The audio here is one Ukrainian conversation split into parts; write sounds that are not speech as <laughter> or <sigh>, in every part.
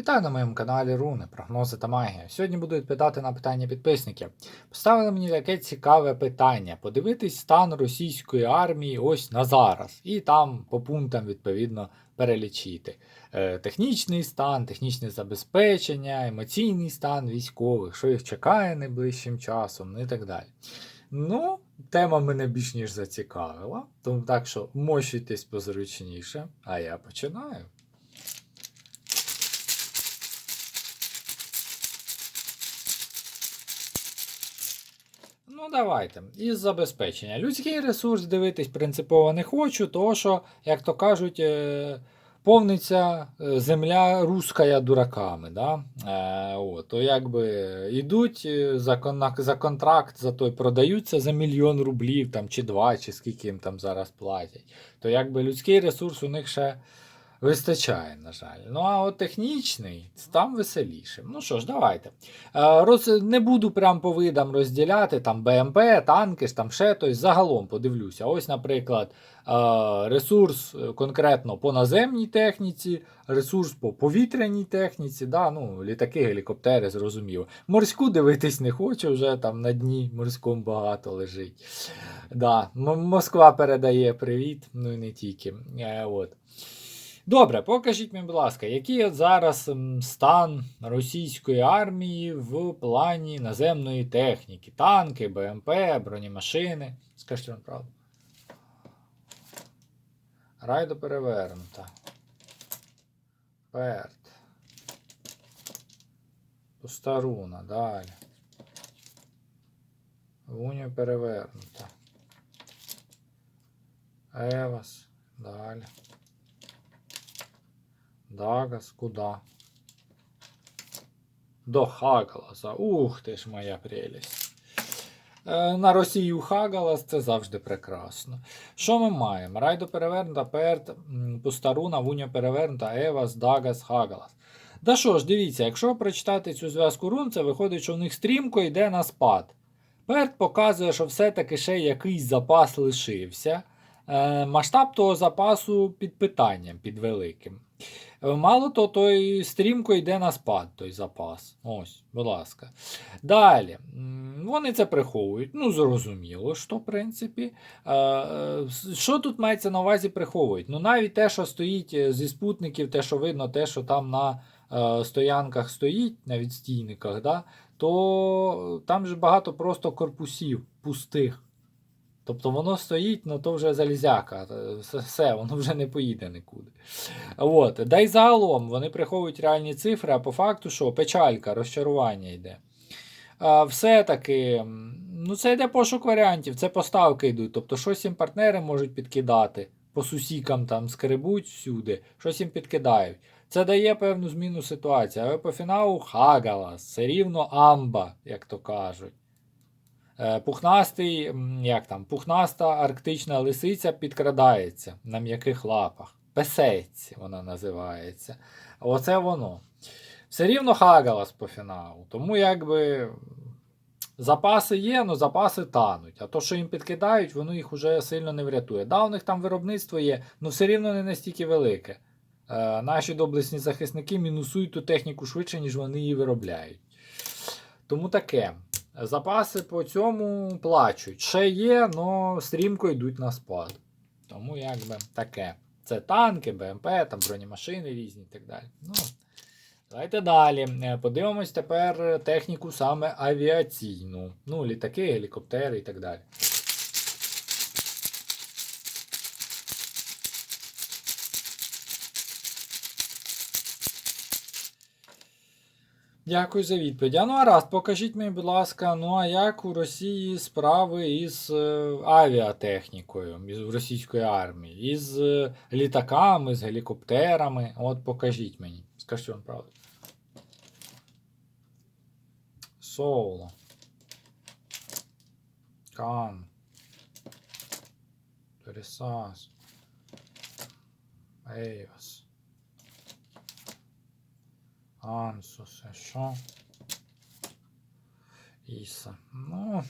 Вітаю на моєму каналі Руни, прогнози та магія. Сьогодні буду відповідати на питання підписників. Поставили мені таке цікаве питання: подивитись стан російської армії ось на зараз, і там по пунктам відповідно перелічити. Е, технічний стан, технічне забезпечення, емоційний стан військових, що їх чекає найближчим часом, ну і так далі. Ну, тема мене більш ніж зацікавила, тому так що мощуйтесь позручніше, а я починаю. Ну, давайте. Із забезпечення. Людський ресурс дивитись принципово не хочу, тому що, як то кажуть, е, повниться е, земля руская дураками. Да? Е, от, то якби йдуть е, за, за контракт, за той продаються за мільйон рублів там, чи два, чи скільки їм там зараз платять. То якби людський ресурс у них ще вистачає, на жаль. Ну а от технічний там веселіше. Ну що ж, давайте. Е, Роз... Не буду прям по видам розділяти там БМП, танки, ж там ще тось. Загалом подивлюся. Ось, наприклад, е, ресурс е, конкретно по наземній техніці, ресурс по повітряній техніці, да, ну, літаки, гелікоптери, зрозуміло. Морську дивитись не хочу, вже там на дні морському багато лежить. Да, Москва передає привіт, ну і не тільки. Е, от. Добре, покажіть мені, будь ласка, який от зараз стан російської армії в плані наземної техніки? Танки, БМП, бронемашини. Скажіть вам правду. Райдо перевернута. Перт. Постаруна, далі. Уня перевернута. Евас. Далі. Дагас, куда? До Хагаласа. Ух ти ж моя прелість. Е, На Росію Хагалас це завжди прекрасно. Що ми маємо? Райдо перевернута, Перт, Пустаруна, Вуня перевернута, Евас, Дагас, Хагалас. Да що ж, дивіться, якщо прочитати цю зв'язку рун, це виходить, що в них стрімко йде на спад. Перт показує, що все-таки ще якийсь запас лишився. Е, Масштаб того запасу під питанням, під великим. Е, Мало то, той стрімко йде на спад, той запас. Ось, будь ласка. Далі. Вони це приховують. Ну, зрозуміло, що, в принципі. Е, Що тут мається на увазі приховують? Ну, навіть те, що стоїть зі спутників, те, що видно, те, що там на стоянках стоїть, на відстійниках, да, то там же багато просто корпусів пустих. Тобто воно стоїть, ну то вже залізяка. все- воно вже не поїде нікуди. От. Да й загалом вони приховують реальні цифри, а по факту, що печалька, розчарування йде. Все-таки, ну це йде пошук варіантів, це поставки йдуть. Тобто, щось їм партнери можуть підкидати, по сусікам там скребуть всюди, щось їм підкидають. Це дає певну зміну ситуації. Але по фіналу Хагалас, це рівно амба, як то кажуть. Е, Пухнастий, як там, пухнаста арктична лисиця підкрадається на м'яких лапах. Песець вона називається. Оце воно. Все рівно Хагалас по фіналу. Тому якби запаси є, але запаси тануть. А то, що їм підкидають, воно їх уже сильно не врятує. Да, у них там виробництво є, але все рівно не настільки велике. Е, наші доблесні захисники мінусують ту техніку швидше, ніж вони її виробляють. Тому таке. Запаси по цьому плачуть. Ще є, але стрімко йдуть на спад. Тому якби таке. Це танки, БМП, там бронемашини різні і так далі. Ну, давайте далі. Е, Подивимось тепер техніку саме авіаційну. Ну, літаки, гелікоптери і так далі. Дякую за відповідь. А ну а раз, покажіть мені, будь ласка, ну а як у Росії справи із е, авіатехнікою, із російської армії, із е, літаками, з гелікоптерами? От покажіть мені. Скажіть вам правду. Соло. Кан. Пересас. Ейвас. Ансус, а що? Іса. Ну,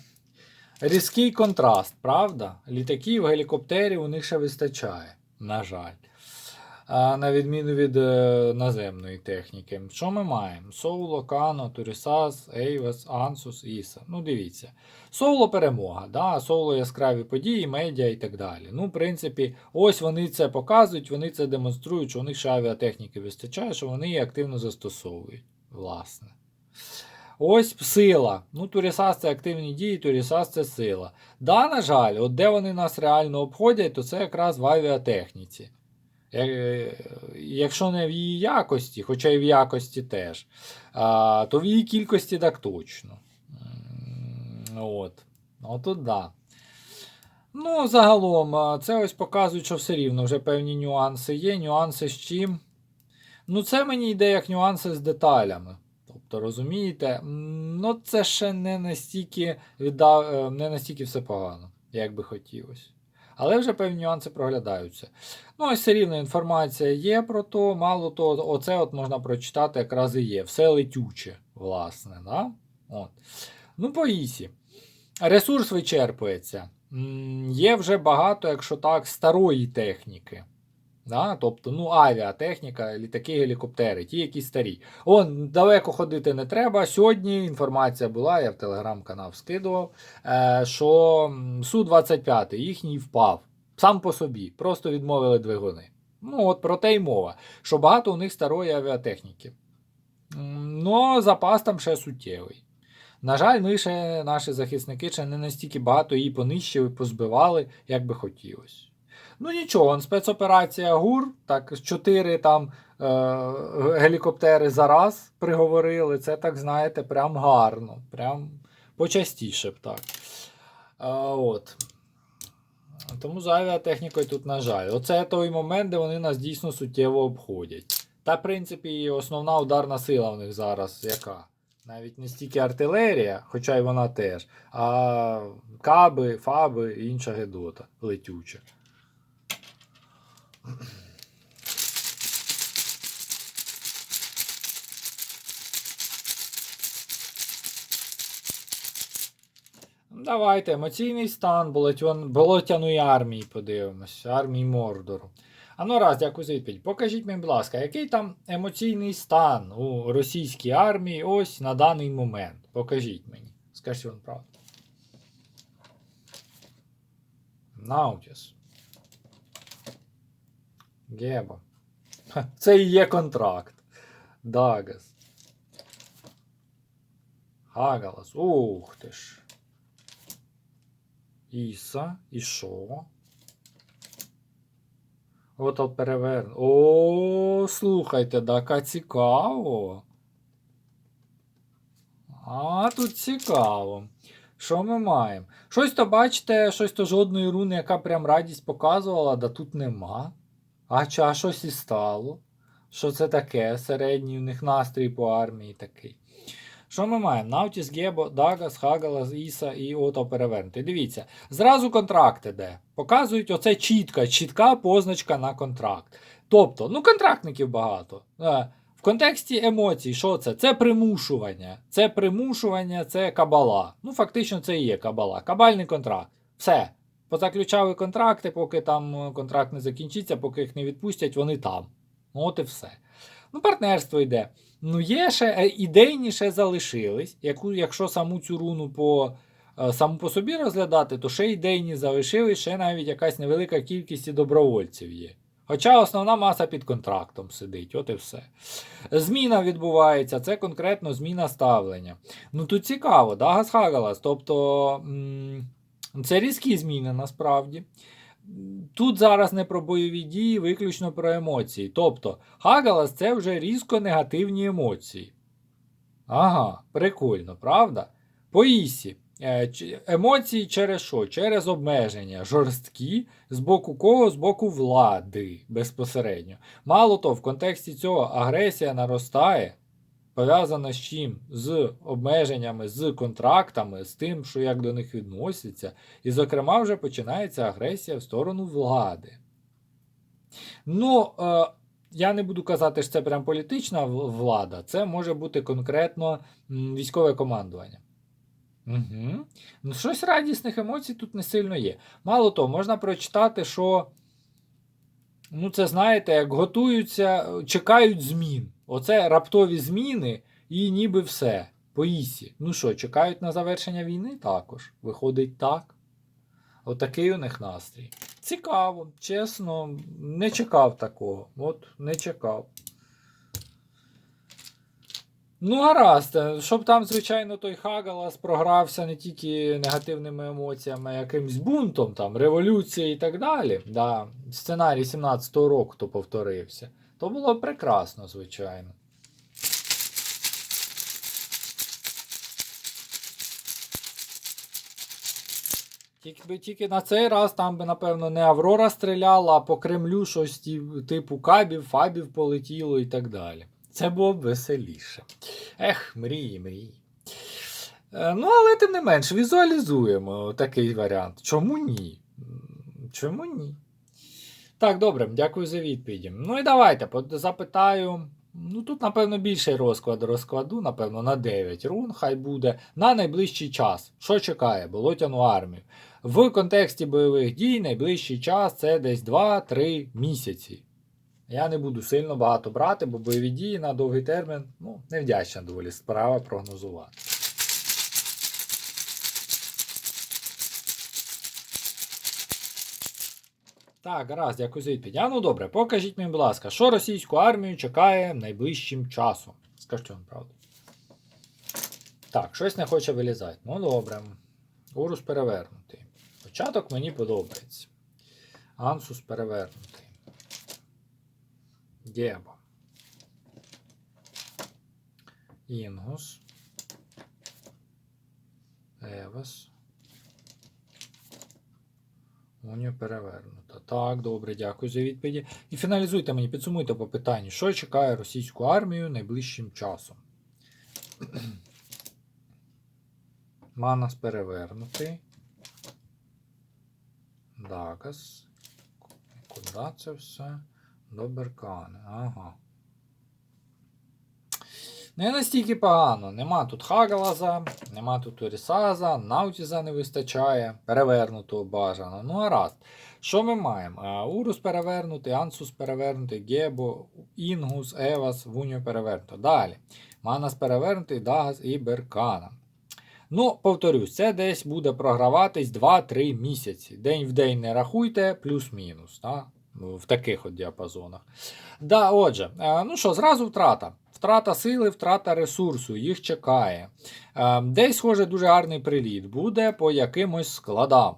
різкий контраст, правда? Літаків, гелікоптерів у них ще вистачає, на жаль. На відміну від е, наземної техніки. Що ми маємо? Соуло, Кано, Турісас, Ейвес, Ансус, Іса. Ну, дивіться. Соуло перемога, да? Соуло яскраві події, медіа і так далі. Ну, в принципі, ось вони це показують, вони це демонструють, що у них ще авіатехніки вистачає, що вони її активно застосовують. Власне. Ось сила. Ну, Турісас це активні дії, Турісас це сила. Да, на жаль, от де вони нас реально обходять, то це якраз в авіатехніці. Е, Якщо не в її якості, хоча й в якості теж, то в її кількості так точно. От. Отут да. Ну, загалом, це ось показують, що все рівно вже певні нюанси є. Нюанси з чим? Ну, це мені йде як нюанси з деталями. Тобто, розумієте, ну це ще не настільки віддав, е, не настільки все погано, як би хотілося. Але вже певні нюанси проглядаються. Ну, ось все рівно інформація є про то, мало того, оце от можна прочитати якраз і є. Все летюче, власне. Да? От. Ну, по ісі. Ресурс вичерпується. Є вже багато, якщо так, старої техніки. Да? Тобто, ну, авіатехніка, літаки, гелікоптери, ті, які старі. Он, далеко ходити не треба. Сьогодні інформація була, я в телеграм-канал скидував, е, що Су-25 їхній впав сам по собі, просто відмовили двигуни. Ну, от про те й мова, що багато у них старої авіатехніки. Ну, запас там ще суттєвий. На жаль, ми ще, наші захисники, ще не настільки багато її понищили, позбивали, як би хотілося. Ну нічого, спецоперація ГУР, так, чотири там е, гелікоптери за раз приговорили. Це, так знаєте, прям гарно. Прям почастіше б так. А, от. Тому за авіатехнікою тут, на жаль. Оце той момент, де вони нас дійсно суттєво обходять. Та, в принципі, основна ударна сила в них зараз яка? Навіть не стільки артилерія, хоча й вона теж, а каби, фаби і інша гедота летюча. Давайте емоційний стан болотяної армії подивимось, армії Мордору. А ну раз, дякую за відповідь. Покажіть мені, будь ласка, який там емоційний стан у російській армії ось на даний момент. Покажіть мені. Скажіть вам правду. Наутіс. Геба. Це і є контракт. Дагас. Хагалас. Ух ти ж. Іса. І що? От переверну. О, слухайте, дака цікаво. А, тут цікаво. Що ми маємо? Щось то бачите, щось то жодної руни, яка прям радість показувала, да тут нема. А чи а щось і стало? Що це таке? Середній у них настрій по армії такий. Що ми маємо? Наутіс, Гебо, Дагас, Хагалас, Іса і Ото перевернути. Дивіться, зразу контракт іде. Показують оце чітка, чітка позначка на контракт. Тобто, ну, контрактників багато. Е, В контексті емоцій, що це? Це примушування. Це примушування, це кабала. Ну, фактично, це і є кабала. Кабальний контракт. Все. Позаключали контракти, поки там е, контракт не закінчиться, поки їх не відпустять, вони там. Ну, От і все. Ну, партнерство йде. Ну, є ще е, ідейні ще залишились. Яку, якщо саму цю руну по, е, саму по собі розглядати, то ще ідейні залишились, ще навіть якась невелика кількість добровольців є. Хоча основна маса під контрактом сидить, от і все. Зміна відбувається, це конкретно зміна ставлення. Ну тут цікаво, да, Гасхагалас. Тобто м, це різкі зміни насправді. Тут зараз не про бойові дії, виключно про емоції. Тобто, Хагалас це вже різко негативні емоції. Ага, прикольно, правда? По Ісі. Е, Емоції через що? Через обмеження. Жорсткі, з боку кого? З боку влади безпосередньо. Мало того, в контексті цього агресія наростає, пов'язана з чим? З обмеженнями, з контрактами, з тим, що як до них відносяться. І, зокрема, вже починається агресія в сторону влади. Ну, е, я не буду казати, що це прям політична влада, це може бути конкретно військове командування. Угу. Ну, щось радісних емоцій тут не сильно є. Мало того, можна прочитати, що Ну, це знаєте, як готуються, чекають змін. Оце раптові зміни і ніби все. По ісі. Ну що, чекають на завершення війни також. Виходить так. Отакий у них настрій. Цікаво, чесно, не чекав такого. От не чекав. Ну, гаразд, щоб там, звичайно, той Хагалас програвся не тільки негативними емоціями, а якимсь бунтом, там, революцією і так далі. Да, сценарій 17-го року то повторився. То було прекрасно, звичайно. Тільки тільки на цей раз там би, напевно, не Аврора стріляла, а по Кремлю щось типу кабів, фабів полетіло і так далі. Це було б веселіше. Ех, мрії, мрії. Е, Ну, але тим не менш, візуалізуємо такий варіант. Чому ні? Чому ні? Так, добре, дякую за відповіді. Ну і давайте запитаю. Ну, тут, напевно, більший розклад розкладу, напевно, на 9 рун, хай буде на найближчий час. Що чекає болотяну армію? В контексті бойових дій найближчий час це десь 2-3 місяці. Я не буду сильно багато брати, бо бойові дії на довгий термін ну, невдячна доволі справа прогнозувати. Так, гаразд, дякую за відповідь. А ну добре, покажіть мені, будь ласка, що російську армію чекає найближчим часом? Скажіть вам правду. Так, щось не хоче вилізати. Ну добре. Урус перевернутий. Початок мені подобається. Ансус перевернутий. Дєбо. Інгус. Евас. Унія перевернута. Так, добре, дякую за відповіді. І фіналізуйте мені, підсумуйте по питанню, що чекає російську армію найближчим часом. <clears throat> Манас перевернутий. Дагас. Куди це все? До Беркани. Ага. Не настільки погано. Нема тут Хагалаза, нема тут Орісаза, Наутіза не вистачає, перевернутого бажано. Ну, гаразд. Що ми маємо? Урус перевернутий, Ансус перевернутий, Гебо, Інгус, Евас, Вуньо перевернуто. Далі. Манас перевернутий, Дагас і Беркана. Ну, повторюсь, це десь буде програватись 2-3 місяці. День в день не рахуйте, плюс-мінус. Ну, В таких от діапазонах. Да, отже, е, ну що, зразу втрата. Втрата сили, втрата ресурсу, їх чекає. Е, Десь, схоже, дуже гарний приліт буде по якимось складам.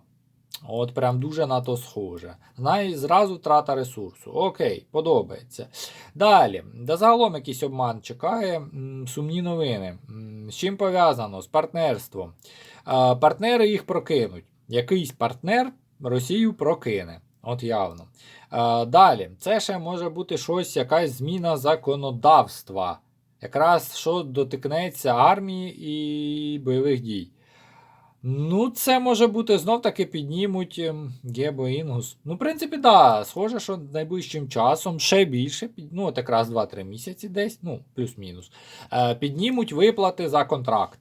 От прям дуже на то схоже. Знає, зразу втрата ресурсу. Окей, подобається. Далі, да загалом якийсь обман чекає. Сумні новини. З чим пов'язано? З партнерством. Е, Партнери їх прокинуть. Якийсь партнер Росію прокине. От явно. Е, Далі, це ще може бути щось, якась зміна законодавства. Якраз що дотикнеться армії і бойових дій. Ну, це може бути знов таки піднімуть ем, Гебо Інгус. Ну, в принципі, так, да, схоже, що найближчим часом ще більше, ну, от якраз 2-3 місяці десь, ну, плюс-мінус, е, піднімуть виплати за контракт.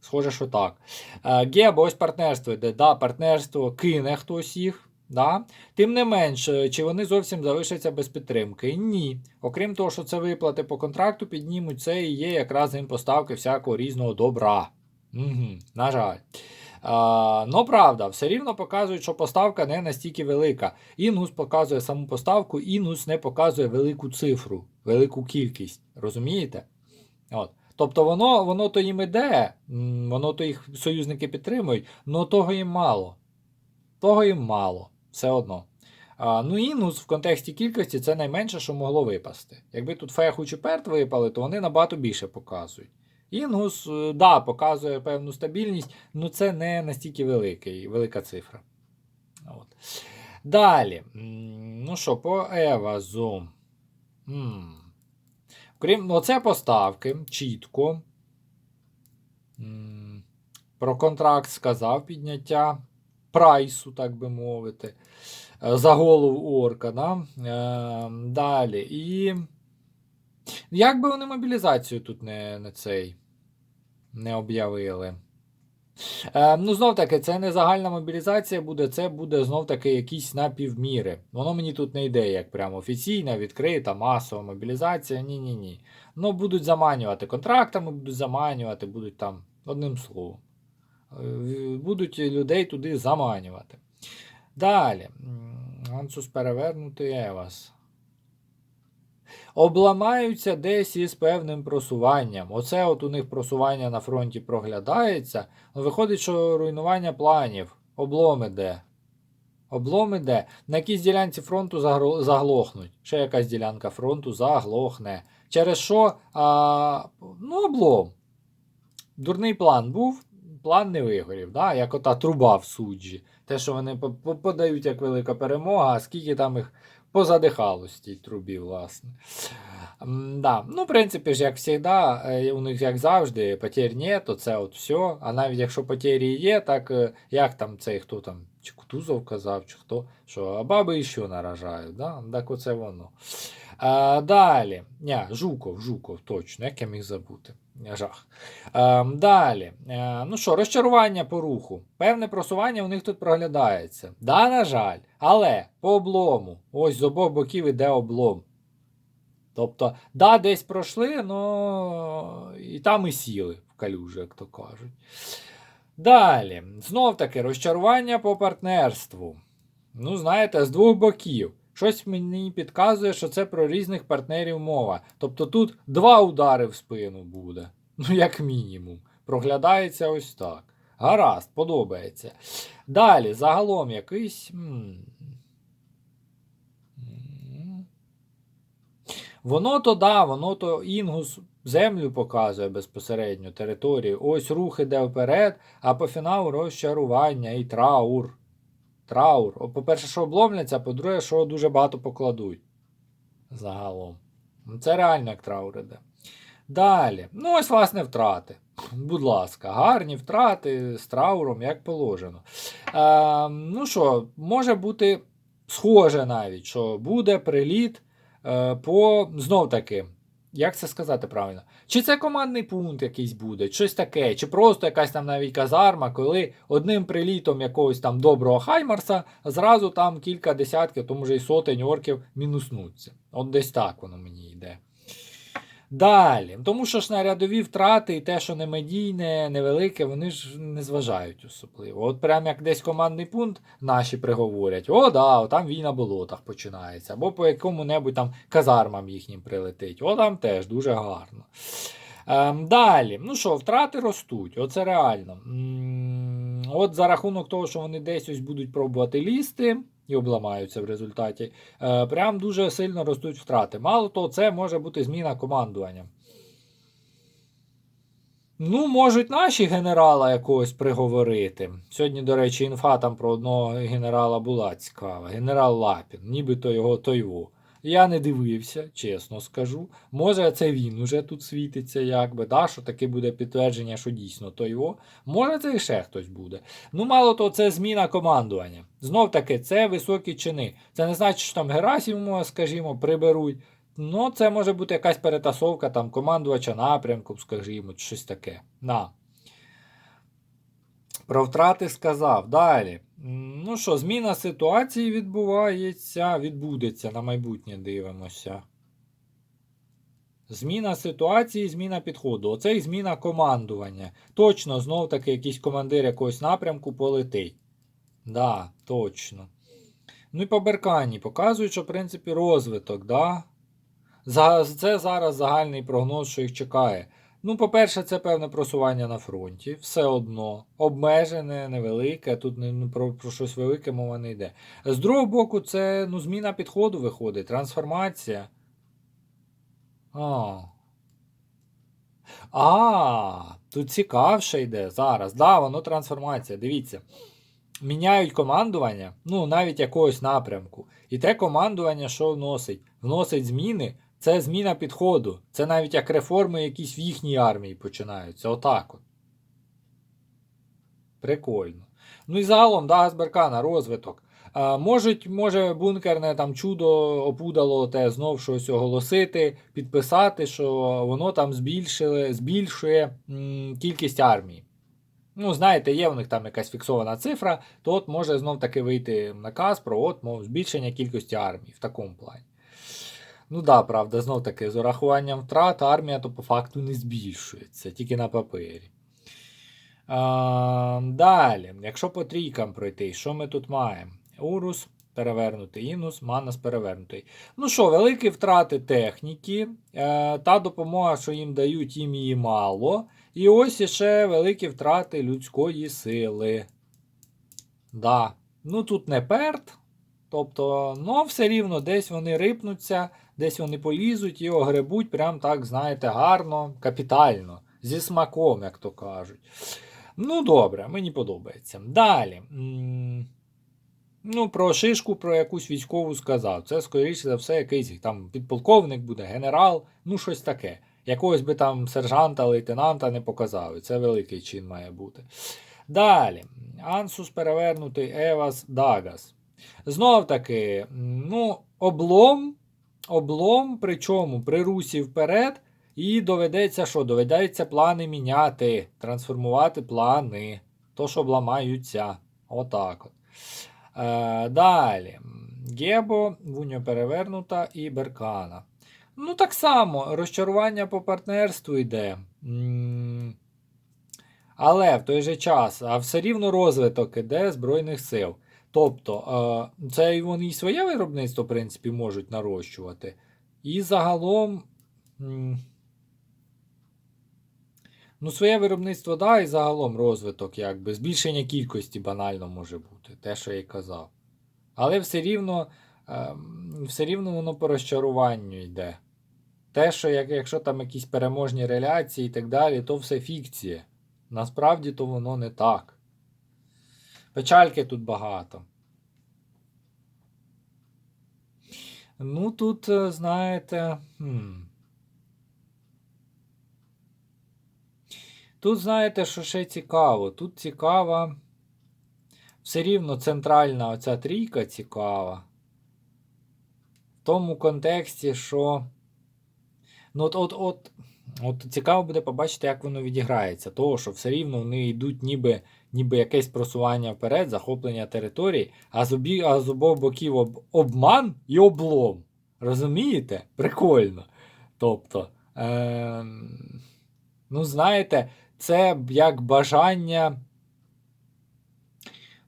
Схоже, що так. Е, Гебо, ось партнерство йде. Да, партнерство кине хтось їх. Да? Тим не менш, е, чи вони зовсім залишаться без підтримки? Ні. Окрім того, що це виплати по контракту піднімуть, це і є якраз поставки всякого різного добра. Угу, на жаль. А, ну, правда, все рівно показують, що поставка не настільки велика. Інгус показує саму поставку, Інгус не показує велику цифру, велику кількість. Розумієте? От. Тобто воно, воно то їм іде, воно то їх союзники підтримують, але того їм мало. Того їм мало, все одно. А, ну, Інгус в контексті кількості це найменше, що могло випасти. Якби тут феху чи перт випали, то вони набагато більше показують. Інгус, е, да, показує певну стабільність, але це не настільки великий, велика цифра. От. Далі. Ну що, по Евазу. М. Крім, ну, це поставки чітко. М, Про контракт сказав підняття прайсу, так би мовити. Е, За голову орка. Да? Е, далі. І. Як би вони мобілізацію тут не, не цей не об'явили? Е, ну, знов таки, це не загальна мобілізація буде, це буде знов таки якісь напівміри. Воно мені тут не йде як прямо офіційна, відкрита, масова мобілізація. Ні-ні ні. Ну, будуть заманювати контрактами, будуть заманювати, будуть там одним словом. Е, Будуть людей туди заманювати. Далі. Ансус перевернути Евас. Обламаються десь із певним просуванням. Оце от у них просування на фронті проглядається. Ну, виходить, що руйнування планів, облом іде. Облом іде. На якійсь ділянці фронту заглохнуть. Ще якась ділянка фронту заглохне. Через що? А, ну, облом. Дурний план був, план не вигорів, да? як ота труба в суджі. Те, що вони по- по- подають як велика перемога, а скільки там їх позадихалось в тій трубі, власне. Да. Ну, в принципі ж, як завжди, у них як завжди, потерь нет, то це от все. А навіть якщо потері є, так е, як там цей хто там, чи Кутузов казав, чи хто, що а баби ще наражають, да? так оце воно. А, далі. Ня, Жуков, Жуков, точно, як я міг забути. Жах. А, далі. Е, ну що, розчарування по руху. Певне просування у них тут проглядається. Да, на жаль. Але по облому. Ось з обох боків іде облом. Тобто, да, десь пройшли, но і там і сіли в калюжі, як то кажуть. Далі, знов таки, розчарування по партнерству. Ну, знаєте, з двох боків. Щось мені підказує, що це про різних партнерів мова. Тобто тут два удари в спину буде. Ну, як мінімум. Проглядається ось так. Гаразд, подобається. Далі, загалом якийсь. Воно то да, воно то інгус землю показує безпосередньо територію. Ось рух іде вперед, а по фіналу розчарування і траур. Траур. По-перше, що обломляться, а по-друге, що дуже багато покладуть. Загалом. Ну, Це реально як траур іде. Далі. Ну, ось, власне, втрати. Будь ласка, гарні втрати з трауром, як положено. Е, ну що, може бути схоже навіть, що буде приліт по знов таки. Як це сказати правильно? Чи це командний пункт якийсь буде, щось таке, чи просто якась там навіть казарма, коли одним прилітом якогось там доброго Хаймарса зразу там кілька десятків, тому вже й сотень орків мінуснуться. От десь так воно мені йде. Далі. Тому що ж на рядові втрати і те, що не медійне, невелике, вони ж не зважають особливо. От прям як десь командний пункт наші приговорять: о, да, там війна на болотах починається, або по якому-небудь там казармам їхнім прилетить. О, там теж дуже гарно. Ем, далі, ну що, втрати ростуть, оце реально. М, От за рахунок того, що вони десь ось будуть пробувати лізти і обламаються в результаті, е, прям дуже сильно ростуть втрати. Мало того, це може бути зміна командування. Ну, можуть наші генерала якогось приговорити. Сьогодні, до речі, інфа там про одного генерала була цікава. Генерал Лапін, нібито його тойво. Я не дивився, чесно скажу. Може, це він уже тут світиться, якби, да, що таке буде підтвердження, що дійсно то його. Може, це і ще хтось буде. Ну, мало того, це зміна командування. Знов таки, це високі чини. Це не значить, що там Герасимова, скажімо, приберуть. Ну, це може бути якась перетасовка там командувача напрямку, скажімо, щось таке. На. Про втрати сказав. Далі. Ну що, зміна ситуації відбувається, відбудеться на майбутнє дивимося. Зміна ситуації, зміна підходу. Оце і зміна командування. Точно, знов таки, якийсь командир якогось напрямку полетить. Да, точно. Ну і по Беркані показують, що, в принципі, розвиток, да? Це зараз загальний прогноз, що їх чекає. Ну, по-перше, це певне просування на фронті. Все одно. Обмежене, невелике, тут не, не про, про щось велике мова не йде. З другого боку, це ну, зміна підходу виходить, трансформація. А. А, тут цікавше йде зараз. Да, воно трансформація. Дивіться. Міняють командування, ну, навіть якогось напрямку. І те командування, що вносить? Вносить зміни. Це зміна підходу. Це навіть як реформи якісь в їхній армії починаються. Отак от. Прикольно. Ну і загалом, да, Газберкана, розвиток. А, можуть, може бункерне там чудо опудало те знов щось оголосити, підписати, що воно там збільшили, збільшує м, кількість армії. Ну, знаєте, є у них там якась фіксована цифра, то от може знов таки вийти наказ про от, мов, збільшення кількості армій в такому плані. Ну да, правда, знов таки, з урахуванням втрат армія то по факту не збільшується, тільки на папері. А, далі, якщо по трійкам пройти, що ми тут маємо? Урус перевернутий, інус, манас перевернутий. Ну що, великі втрати техніки, е, та допомога, що їм дають, їм її мало. І ось іще великі втрати людської сили. Да. Ну тут не перт. Тобто, ну, все рівно десь вони рипнуться, десь вони полізуть і огребуть, прям так, знаєте, гарно, капітально, зі смаком, як то кажуть. Ну, добре, мені подобається. Далі. Ну, про шишку, про якусь військову сказав. Це, скоріше за все, якийсь там підполковник буде, генерал, ну щось таке. Якогось би там сержанта, лейтенанта не показали. Це великий чин має бути. Далі. Ансус перевернутий Евас Дагас. Знов таки, ну, облом, облом, причому при русі вперед, і доведеться що? Доведеться плани міняти, трансформувати плани. То, що обламаються. Отак от. Е, далі. Гебо, Вуньо перевернута і Беркана. Ну, так само, розчарування по партнерству йде. Але в той же час, а все рівно розвиток іде Збройних сил. Тобто, це вони і своє виробництво, в принципі, можуть нарощувати. І загалом. Ну, своє виробництво, да, і загалом розвиток, якби, збільшення кількості банально може бути, те, що я й казав. Але все рівно, все рівно воно по розчаруванню йде. Те, що як, якщо там якісь переможні реляції і так далі, то все фікція. Насправді то воно не так. Печальки тут багато. Ну, тут, е, знаєте. Хм. Тут, знаєте, що ще цікаво. Тут цікава. Все рівно центральна оця трійка цікава. В тому контексті, що. Ну, от, от, от, от цікаво буде побачити, як воно відіграється. Того, що все рівно вони йдуть ніби ніби якесь просування вперед, захоплення території, а з, обі, а з обох боків об, обман і облом. Розумієте? Прикольно. Тобто, е, ну, знаєте, це як бажання.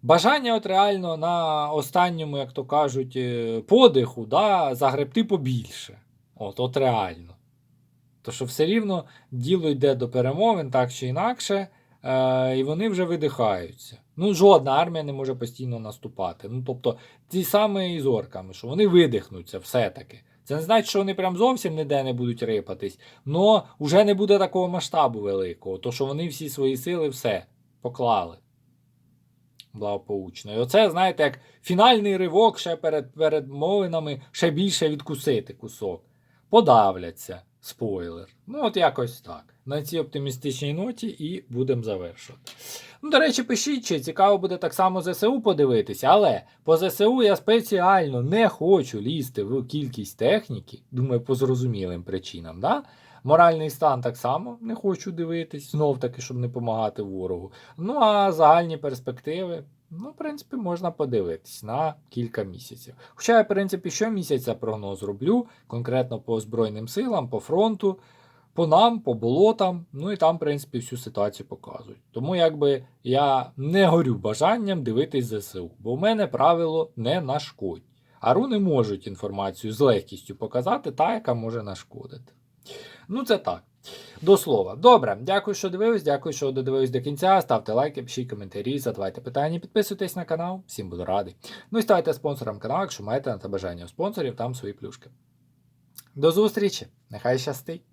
Бажання от реально на останньому, як то кажуть, е, подиху, да, загребти побільше. От, от реально. То що все рівно діло йде до перемовин, так чи інакше, е, і вони вже видихаються. Ну, жодна армія не може постійно наступати. Ну, тобто, ті самі і з що вони видихнуться все-таки. Це не значить, що вони прям зовсім ніде не будуть рипатись, але вже не буде такого масштабу великого, то що вони всі свої сили все поклали. Благополучно. І оце, знаєте, як фінальний ривок ще перед передмовинами ще більше відкусити кусок. Подавляться. Спойлер. Ну, от якось так. На цій оптимістичній ноті і будемо завершувати. Ну, до речі, пишіть, чи цікаво буде так само ЗСУ подивитися, але по ЗСУ я спеціально не хочу лізти в кількість техніки, думаю, по зрозумілим причинам. Да? Моральний стан так само не хочу дивитись, знов таки, щоб не допомагати ворогу. Ну, а загальні перспективи. Ну, в принципі, можна подивитись на кілька місяців. Хоча я, в принципі, щомісяця прогноз роблю, конкретно по Збройним силам, по фронту, по нам, по болотам, ну і там, в принципі, всю ситуацію показують. Тому якби я не горю бажанням дивитись ЗСУ, бо в мене правило не нашкодь. А руни можуть інформацію з легкістю показати, та, яка може нашкодити. Ну, це так. До слова. Добре, дякую, що дивились, дякую, що додивились до кінця. Ставте лайки, пишіть коментарі, задавайте питання, підписуйтесь на канал, всім буду радий. Ну і ставайте спонсором каналу, якщо маєте на те бажання у спонсорів, там свої плюшки. До зустрічі! Нехай щастить!